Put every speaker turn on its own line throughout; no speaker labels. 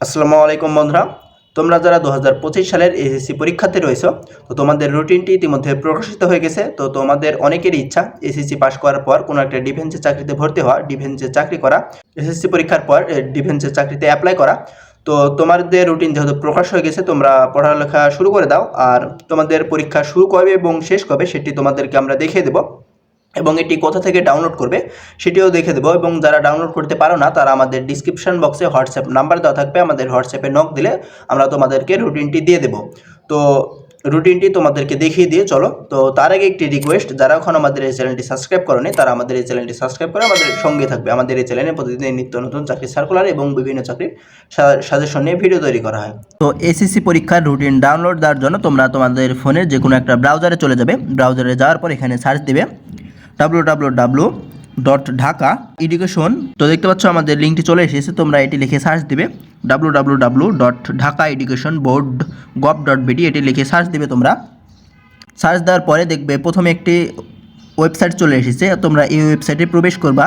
আসসালামু আলাইকুম বন্ধুরা। তোমরা যারা দু হাজার পঁচিশ সালের এসএসসি পরীক্ষাতে রয়েছো তো তোমাদের রুটিনটি ইতিমধ্যে প্রকাশিত হয়ে গেছে। তো তোমাদের অনেকেরই ইচ্ছা এসএসসি পাশ করার পর কোনো একটা ডিফেন্সের চাকরিতে ভর্তি হওয়া ডিফেন্সের চাকরি করা এসএসসি পরীক্ষার পর এ, ডিফেন্সের চাকরিতে অ্যাপ্লাই করা। তো তোমাদের রুটিন যেহেতু প্রকাশ হয়ে গেছে তোমরা পড়ালেখা শুরু করে দাও। আর তোমাদের পরীক্ষা শুরু কবে এবং শেষ কবে সেটি তোমাদেরকে আমরা দেখিয়ে দেবো। এবং এটি কোথা থেকে ডাউনলোড করবে সেটিও দেখে দেবো এবং যারা ডাউনলোড করতে পারো না, তারা আমাদের ডিসক্রিপশন বক্সে হোয়াটসঅ্যাপ নাম্বার দেওয়া থাকবে, আমাদের হোয়াটসঅ্যাপে নক দিলে আমরা তোমাদেরকে রুটিনটি দিয়ে দেবো। তো রুটিনটি তোমাদেরকে দেখিয়ে দিয়ে চলো। তো তার আগে একটি রিকোয়েস্ট যারা এখন আমাদের এই চ্যানেলটি সাবস্ক্রাইব করেনি তারা আমাদের এই চ্যানেলটি সাবস্ক্রাইব করে আমাদের সঙ্গে থাকবে। আমাদের এই চ্যানেলে প্রতিদিন নিত্য নতুন চাকরি সার্কুলার এবং বিভিন্ন চাকরির সাজেশন নিয়ে ভিডিও তৈরি করা হয়। তো এসএসসি পরীক্ষার রুটিন ডাউনলোড দেওয়ার জন্য তোমরা তোমাদের ফোনের যে কোনো একটা ব্রাউজারে চলে যাবে। ব্রাউজারে যাওয়ার পর এখানে সার্চ দিবে। W W W dot Dhaka education তো দেখতে পাচ্ছ আমাদের লিঙ্কটি চলে এসেছে, তোমরা এটি লিখে সার্চ দিবে W W W dot Dhaka education board gov dot BD এটি লিখে সার্চ দিবে তোমরা। সার্চ দেওয়ার পরে দেখবে প্রথমে একটি ওয়েবসাইট চলে এসেছে, তোমরা এই ওয়েবসাইটে প্রবেশ করবা।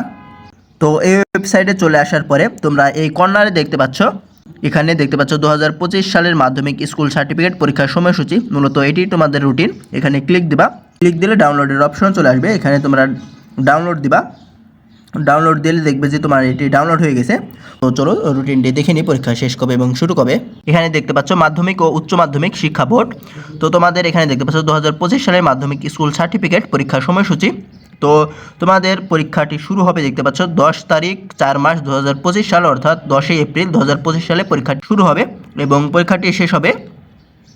তো এই ওয়েবসাইটে চলে আসার পরে তোমরা এই কর্নারে দেখতে পাচ্ছ, এখানে দেখতে পাচ্ছ দু হাজার পঁচিশ সালের মাধ্যমিক স্কুল সার্টিফিকেট পরীক্ষার সময়সূচি, মূলত এটি তোমাদের রুটিন এখানে ক্লিক দিবা। ক্লিক দিলে ডাউনলোডের অপশন চলে আসবে। এখানে তোমরা ডাউনলোড দিবা। ডাউনলোড দিলে দেখবে যে তোমার এটি ডাউনলোড হয়ে গেছে। তো চলো রুটিনটি দেখে নিই, পরীক্ষা শেষ কবে এবং শুরু কবে। এখানে দেখতে পাচ্ছ মাধ্যমিক ও উচ্চ মাধ্যমিক শিক্ষা বোর্ড। তো তোমাদের এখানে দেখতে পাচ্ছ দু হাজার পঁচিশ সালের মাধ্যমিক স্কুল সার্টিফিকেট পরীক্ষার সময়সূচি। তো তোমাদের পরীক্ষাটি শুরু হবে দেখতে পাচ্ছ দশ তারিখ চার মাস দু হাজার পঁচিশ সাল, অর্থাৎ দশই এপ্রিল দু হাজার পঁচিশ সালে পরীক্ষাটি শুরু হবে এবং পরীক্ষাটি শেষ হবে।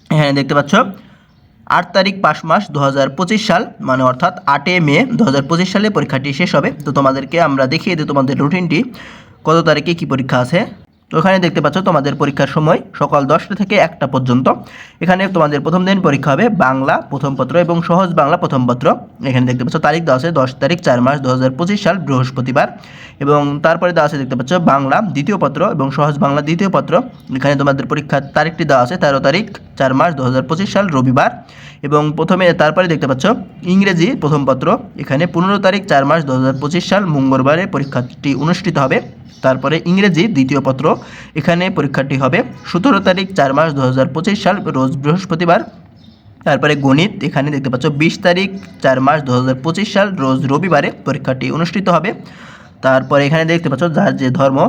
এখানে দেখতে পাচ্ছ আট তারিখ পাঁচ মাস দু হাজার পঁচিশ সাল মানে অর্থাৎ আটে মে দু হাজার পঁচিশ সালে পরীক্ষাটি শেষ হবে। তো তোমাদেরকে আমরা দেখিয়ে দিই তোমাদের রুটিনটি কত তারিখে কী পরীক্ষা আছে? তো দেখতে পাচ্ছ তোমাদের পরীক্ষার সময় সকাল দশটা থেকে একটা পর্যন্ত। এখানে তোমাদের প্রথম দিন পরীক্ষা হবে বাংলা প্রথম পত্র এবং সহজ বাংলা প্রথম পত্র। এখানে দেখতে পাচ্ছ তারিখ দেওয়া আছে দশ তারিখ চার মাস দু হাজার পঁচিশ সাল বৃহস্পতিবার। এবং তারপরে দেওয়া আছে দেখতে পাচ্ছ বাংলা দ্বিতীয় পত্র এবং সহজ বাংলা দ্বিতীয় পত্র। এখানে তোমাদের পরীক্ষার তারিখটি দেওয়া আছে তেরো তারিখ চার মাস দু হাজার পঁচিশ সাল রবিবার। এবং প্রথমে তারপরে দেখতে পাচ্ছ ইংরেজি প্রথম পত্র। এখানে পনেরো তারিখ চার মাস দু হাজার পঁচিশ সাল মঙ্গলবারে পরীক্ষাটি অনুষ্ঠিত হবে। তারপরে ইংরেজি দ্বিতীয় পত্র। এখানে পরীক্ষাটি হবে সতেরো তারিখ, চার মাস দু হাজার পঁচিশ সাল, রোজ বৃহস্পতিবার। তারপরে গণিত, এখানে দেখতে পাচ্ছ বিশ তারিখ, চার মাস দু হাজার পঁচিশ সাল, রোজ রবিবারে পরীক্ষাটি অনুষ্ঠিত হবে। তারপরে এখানে দেখতে পাচ্ছ যার যে ধর্ম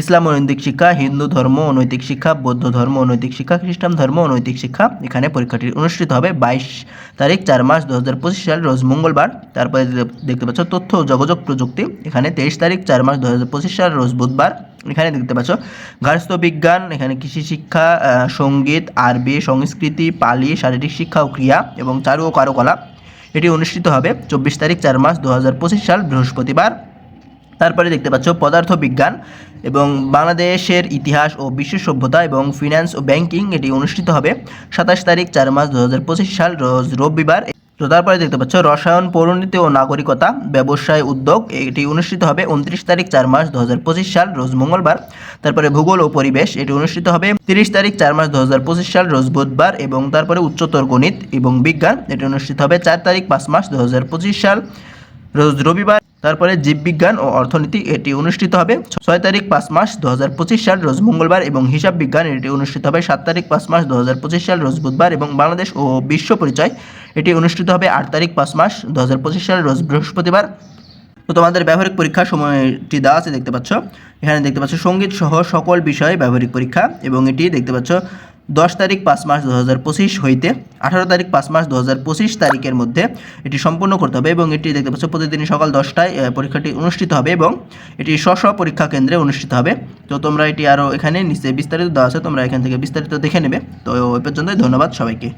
ইসলাম অনৈতিক শিক্ষা, হিন্দু ধর্ম অনৈতিক শিক্ষা, বৌদ্ধ ধর্ম অনৈতিক শিক্ষা, খ্রিস্টান ধর্ম অনৈতিক শিক্ষা এখানে পরীক্ষাটি অনুষ্ঠিত হবে বাইশ তারিখ চার মাস দু হাজার পঁচিশ সাল, রোজ মঙ্গলবার। তারপরে দেখতে পাচ্ছ তথ্য যোগাযোগ প্রযুক্তি, এখানে তেইশ তারিখ চার মাস দু হাজার পঁচিশ সাল, রোজ বুধবার। এখানে দেখতে পাচ্ছ গার্হস্থ্য বিজ্ঞান, এখানে কৃষি শিক্ষা সংগীত, আরবি, সংস্কৃতি, পালি, শারীরিক শিক্ষা ও ক্রিয়া এবং চারু ও কারুকলা। এটি অনুষ্ঠিত হবে চব্বিশ তারিখ চার মাস দু হাজার পঁচিশ সাল, বৃহস্পতিবার। তারপরে দেখতে পাচ্ছ পদার্থ বিজ্ঞান এবং বাংলাদেশের ইতিহাস ও বিশ্ব সভ্যতা এবং ফিনান্স ও ব্যাংকিং এটি অনুষ্ঠিত হবে সাতাশ তারিখ চার মাস দু হাজার পঁচিশ সাল, রোজ রবিবার। তো তারপরে দেখতে পাচ্ছ রসায়ন, পরিণতি ও নাগরিকতা, ব্যবসায় উদ্যোগ, এটি অনুষ্ঠিত হবে উনত্রিশ তারিখ চার মাস দু হাজার পঁচিশ সাল, রোজ মঙ্গলবার। তারপরে ভূগোল ও পরিবেশ, এটি অনুষ্ঠিত হবে তিরিশ তারিখ চার মাস দু হাজার পঁচিশ সাল, রোজ বুধবার এবং তারপরে উচ্চতর গণিত এবং বিজ্ঞান, এটি অনুষ্ঠিত হবে চার তারিখ পাঁচ মাস দু হাজার পঁচিশ সাল। রোজ রবিবার। তারপরে জীববিজ্ঞান ও অর্থনীতি এটি অনুষ্ঠিত হবে ছয় তারিখ পাঁচ মাস দু হাজার পঁচিশ সাল, রোজ মঙ্গলবার এবং হিসাব বিজ্ঞান এটি অনুষ্ঠিত হবে সাত তারিখ পাঁচ মাস দুহাজার পঁচিশ সাল, রোজ বুধবার এবং বাংলাদেশ ও বিশ্ব পরিচয়। এটি অনুষ্ঠিত হবে আট তারিখ পাঁচ মাস দু হাজার পঁচিশ সাল, রোজ বৃহস্পতিবার। তো তোমাদের ব্যবহারিক পরীক্ষার সময়টি দেওয়া আছে, দেখতে পাচ্ছ। এখানে দেখতে পাচ্ছ সংগীত সহ সকল বিষয়ে ব্যবহারিক পরীক্ষা এবং এটি দেখতে পাচ্ছ দশ তারিখ পাঁচ মাস দু হইতে আঠারো তারিখ পাঁচ মাস দু তারিখের মধ্যে এটি সম্পূর্ণ করতে হবে এবং এটি দেখতে পাচ্ছ প্রতিদিন সকাল দশটায় পরীক্ষাটি অনুষ্ঠিত হবে এবং এটি স্ব স্ব পরীক্ষা কেন্দ্রে অনুষ্ঠিত হবে। তো তোমরা এটি আরও এখানে নিচে বিস্তারিত দেওয়া আছে, তোমরা এখান থেকে বিস্তারিত দেখে নেবে। তো ওই পর্যন্তই, ধন্যবাদ সবাইকে।